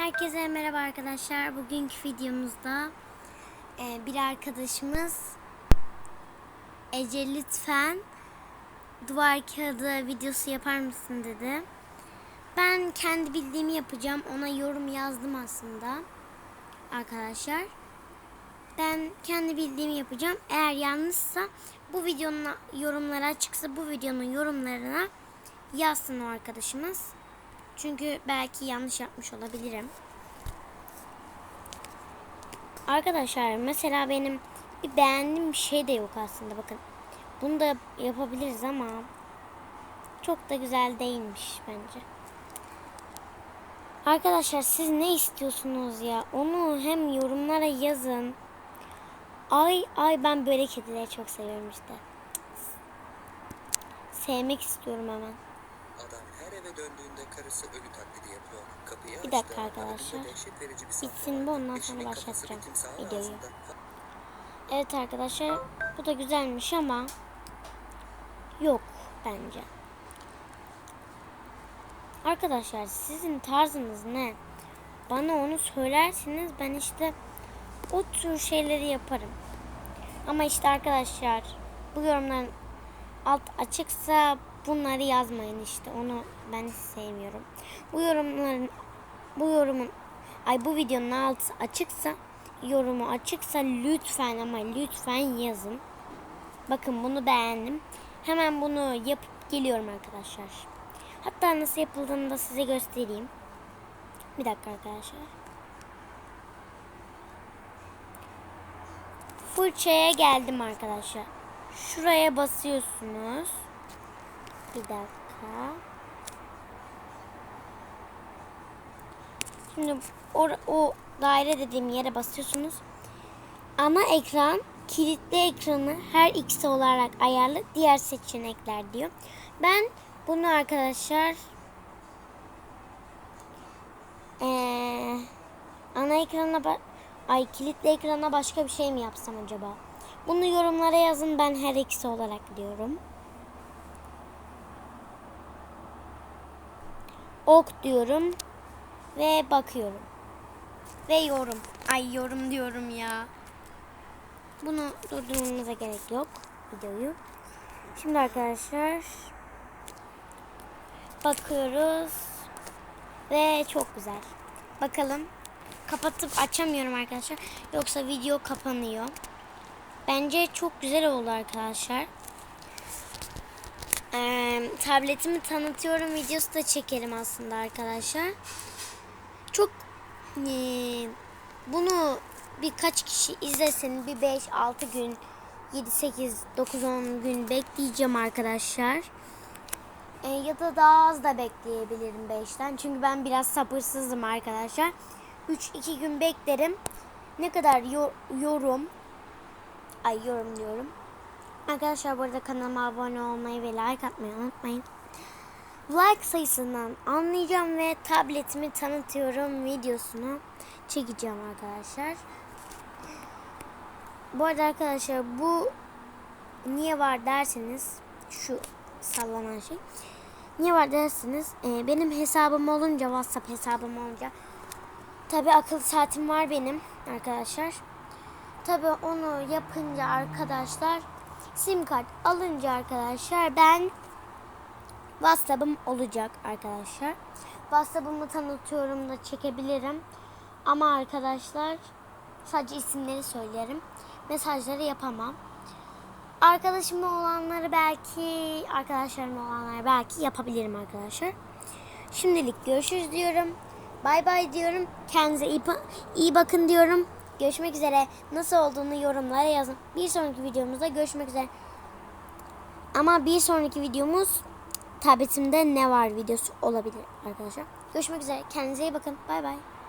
Herkese merhaba arkadaşlar. Bugünkü videomuzda e, bir arkadaşımız Ece lütfen duvar kağıdı videosu yapar mısın dedi. Ben kendi bildiğimi yapacağım. Ona yorum yazdım aslında arkadaşlar. Ben kendi bildiğimi yapacağım. Eğer yanlışsa bu videonun yorumları açıksa bu videonun yorumlarına yazsın o arkadaşımız. Çünkü belki yanlış yapmış olabilirim. Arkadaşlar mesela benim bir beğendiğim bir şey de yok aslında bakın. Bunu da yapabiliriz ama çok da güzel değilmiş bence. Arkadaşlar siz ne istiyorsunuz ya? Onu hem yorumlara yazın. Ay ay ben böyle kedileri çok seviyorum işte. Sevmek istiyorum hemen. Adam her eve döndüğünde karısı ölü taklidi yapıyor. Kapıyı Bir dakika arkadaşlar. Bitsin bu, ondan sonra başlatacağım videoyu. Evet arkadaşlar bu da güzelmiş ama yok bence. Arkadaşlar sizin tarzınız ne? Bana onu söylerseniz ben işte o tür şeyleri yaparım. Ama işte arkadaşlar bu yorumların alt açıksa bunları yazmayın işte onu ben sevmiyorum. Bu yorumların bu yorumun ay bu videonun altı açıksa yorumu açıksa lütfen ama lütfen yazın. Bakın bunu beğendim. Hemen bunu yapıp geliyorum arkadaşlar. Hatta nasıl yapıldığını da size göstereyim. Bir dakika arkadaşlar. Fırçaya geldim arkadaşlar. Şuraya basıyorsunuz. Bir dakika. Şimdi o, o daire dediğim yere basıyorsunuz. Ana ekran kilitli ekranı her ikisi olarak ayarlı diğer seçenekler diyor. Ben bunu arkadaşlar eee, ana ekrana ay kilitli ekrana başka bir şey mi yapsam acaba? Bunu yorumlara yazın ben her ikisi olarak diyorum. Ok diyorum ve bakıyorum. Ve yorum. Ay yorum diyorum ya. Bunu durdurmamıza gerek yok videoyu. Şimdi arkadaşlar bakıyoruz ve çok güzel. Bakalım. Kapatıp açamıyorum arkadaşlar. Yoksa video kapanıyor. Bence çok güzel oldu arkadaşlar. Ee, tabletimi tanıtıyorum videosu da çekerim aslında arkadaşlar. Çok ee, bunu birkaç kişi izlesin bir 5-6 gün 7 8 9 10 gün bekleyeceğim arkadaşlar. Ee, ya da daha az da bekleyebilirim 5'ten. Çünkü ben biraz sabırsızım arkadaşlar. 3-2 gün beklerim. Ne kadar yor- yorum ay yorum diyorum. Arkadaşlar bu arada kanalıma abone olmayı ve like atmayı unutmayın. Like sayısından anlayacağım ve tabletimi tanıtıyorum videosunu çekeceğim arkadaşlar. Bu arada arkadaşlar bu niye var derseniz şu sallanan şey. Niye var derseniz e, benim hesabım olunca WhatsApp hesabım olunca tabi akıllı saatim var benim arkadaşlar. Tabi onu yapınca arkadaşlar sim kart alınca arkadaşlar ben WhatsApp'ım olacak arkadaşlar. WhatsApp'ımı tanıtıyorum da çekebilirim. Ama arkadaşlar sadece isimleri söylerim. Mesajları yapamam. Arkadaşım olanları belki, arkadaşlarım olanları belki yapabilirim arkadaşlar. Şimdilik görüşürüz diyorum. Bay bay diyorum. Kendinize iyi, iyi bakın diyorum. Görüşmek üzere. Nasıl olduğunu yorumlara yazın. Bir sonraki videomuzda görüşmek üzere. Ama bir sonraki videomuz tabletimde ne var videosu olabilir arkadaşlar. Görüşmek üzere. Kendinize iyi bakın. Bay bay.